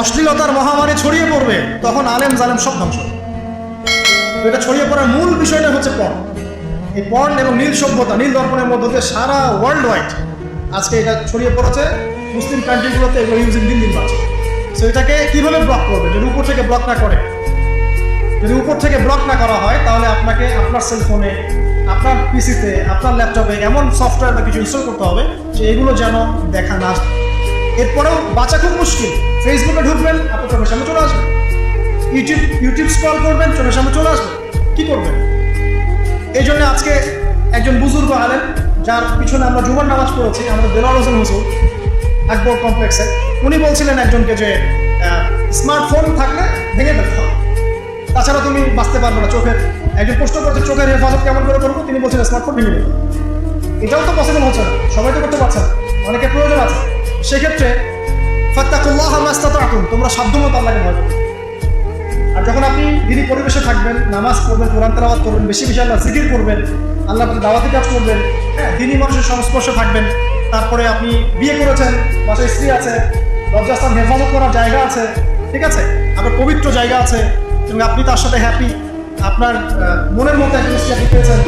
অশ্লীলতার মহামারী ছড়িয়ে পড়বে, তখন আলেম জালেম সব ধ্বংস এটা ছড়িয়ে পড়ার মূল বিষয়টা হচ্ছে পণ। এই পণ এবং নীল সভ্যতা, নীল দর্পণের মধ্য দিয়ে সারা ওয়ার্ল্ড ওয়াইড আজকে এটা ছড়িয়ে পড়েছে। মুসলিম কান্ট্রিগুলোতে এগুলো ইউজিং দিন দিন বাড়ছে। সো এটাকে কীভাবে ব্লক করবে? যদি উপর থেকে ব্লক না করে, যদি উপর থেকে ব্লক না করা হয়, তাহলে আপনাকে আপনার সেলফোনে আপনার পিসিতে আপনার ল্যাপটপে এমন সফটওয়্যার বা কিছু ইনস্টল করতে হবে যে এগুলো যেন দেখা না এরপরেও বাঁচা খুব মুশকিল। ফেসবুকে ঢুকবেন, আপনার চোখের সামনে চলে আসবে। ইউটিউব ইউটিউব স্ক্রল করবেন, চোখের সামনে চলে আসবে। কি করবেন? এই জন্য আজকে একজন বুজুর্গ আলেন যার পিছনে আমরা জুমার নামাজ পড়েছি, আমাদের দেলার হোসেন হুসুর আকবর কমপ্লেক্সে, উনি বলছিলেন একজনকে যে স্মার্টফোন থাকলে ভেঙে ফেলতে হবে। তাছাড়া তুমি বাঁচতে পারবে না চোখের, একজন প্রশ্ন করেছে, চোখের হেফাজত কেমন করে করব? তিনি বলছেন স্মার্টফোন ভেঙে দেবে এটাও তো পসিবল হচ্ছে না, সবাই তো করতে পারছে না, অনেকের প্রয়োজন আছে। সেক্ষেত্রে তোমরা আল্লাহকে ভয় করবে আর যখন আপনি পরিবেশে থাকবেন, নামাজ পড়বেন, কোরআন করবেন, বেশি বেশি আল্লাহ করবেন, আল্লাহ প্রতি দাওয়াতি কাজ করবেন হ্যাঁ দিনী মানুষের সংস্পর্শে থাকবেন, তারপরে আপনি বিয়ে করেছেন, বাসায় স্ত্রী আছে, লজ্জাস্থান হেফাজত করার জায়গা আছে, ঠিক আছে? আপনার পবিত্র জায়গা আছে, এবং আপনি তার সাথে হ্যাপি আপনার মনের মতো একটা স্ত্রী আপনি পেয়েছেন